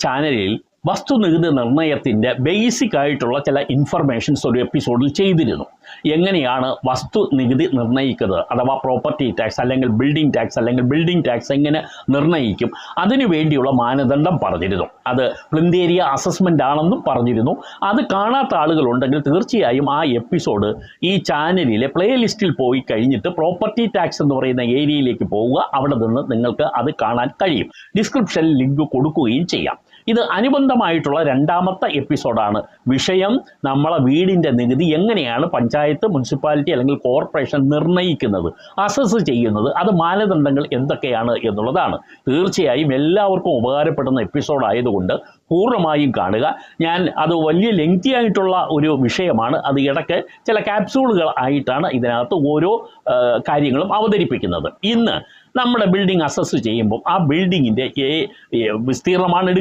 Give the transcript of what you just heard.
ചാനലിൽ വസ്തുനികുതി നിർണയത്തിന്റെ ബേസിക് ആയിട്ടുള്ള ചില ഇൻഫർമേഷൻസ് ഒരു എപ്പിസോഡിൽ ചെയ്തിരുന്നു. എങ്ങനെയാണ് വസ്തു നികുതി നിർണയിക്കുന്നത് അഥവാ പ്രോപ്പർട്ടി ടാക്സ് അല്ലെങ്കിൽ ബിൽഡിംഗ് ടാക്സ് അല്ലെങ്കിൽ ബിൽഡിംഗ് ടാക്സ് എങ്ങനെ നിർണയിക്കും? അതിനു വേണ്ടിയുള്ള മാനദണ്ഡം പറഞ്ഞിരുന്നു. അത് പ്ലിന്തേരിയ അസസ്മെന്റ് ആണെന്നും പറഞ്ഞിരുന്നു. അത് കാണാത്ത ആളുകളുണ്ടെങ്കിൽ തീർച്ചയായും ആ എപ്പിസോഡ് ഈ ചാനലിലെ പ്ലേലിസ്റ്റിൽ പോയി കഴിഞ്ഞിട്ട് പ്രോപ്പർട്ടി ടാക്സ് എന്ന് പറയുന്ന ഏരിയയിലേക്ക് പോവുക. അവിടെ നിന്ന് നിങ്ങൾക്ക് അത് കാണാൻ കഴിയും. ഡിസ്ക്രിപ്ഷനിൽ ലിങ്ക് കൊടുക്കുകയും ചെയ്യാം. ഇത് അനുബന്ധമായിട്ടുള്ള രണ്ടാമത്തെ എപ്പിസോഡാണ്. വിഷയം നമ്മളെ വീടിന്റെ നികുതി എങ്ങനെയാണ് പഞ്ചായത്ത് മുനിസിപ്പാലിറ്റി അല്ലെങ്കിൽ കോർപ്പറേഷൻ നിർണയിക്കുന്നത് അസസ് ചെയ്യുന്നത് അത് മാനദണ്ഡങ്ങൾ എന്തൊക്കെയാണ് എന്നുള്ളതാണ്. തീർച്ചയായും എല്ലാവർക്കും ഉപകാരപ്പെടുന്ന എപ്പിസോഡ് ആയതുകൊണ്ട് പൂർണമായും കാണുക. ഞാൻ അത് വലിയ ലെങ്തി ആയിട്ടുള്ള ഒരു വിഷയമാണ്. അത് ഇടയ്ക്ക് ചില ക്യാപ്സൂളുകൾ ആയിട്ടാണ് ഇതിനകത്ത് ഓരോ കാര്യങ്ങളും അവതരിപ്പിക്കുന്നത്. ഇന്ന് നമ്മുടെ ബിൽഡിംഗ് അസസ് ചെയ്യുമ്പോൾ ആ ബിൽഡിങ്ങിന്റെ വിസ്തീർണമാണ് എടുക്കുന്നത്.